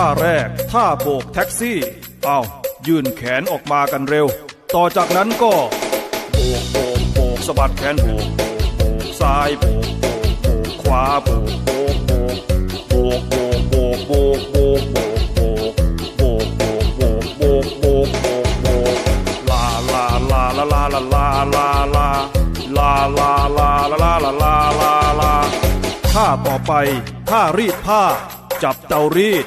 ท่าแรก ท่าโบกแท็กซี่ เอายื่นแขนออกมากันเร็ว ต่อจากนั้นก็โบกโบกโบกสะบัดแขนโบกโบกโบกซ้ายโบกโบกโบกขวาโบกโบกโบกโบกโบกโบกโบกโบกโบกโบกโบกโบกโบกโบกโบกโบกโบกลาลาลาลาลาลาลาลาลาลาลาลาลาลาลาลาลาลาท่าต่อไปท่ารีดผ้า จับเตารีด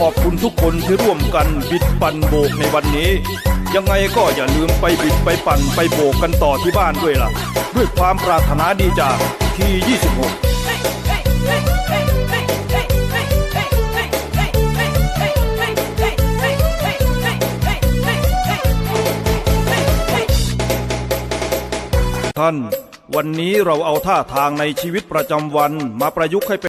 ขอบคุณทุกคนที่ร่วมกันบิดปั่นโบกในวันนี้ ยังไงก็อย่าลืมไปบิดไปปั่นไปโบกกันต่อที่บ้านด้วยล่ะ ด้วยความปรารถนาดีจากที 26ท่าน วันนี้เราเอาท่าทางในชีวิตประจำวันมาประยุกต์ให้เป็น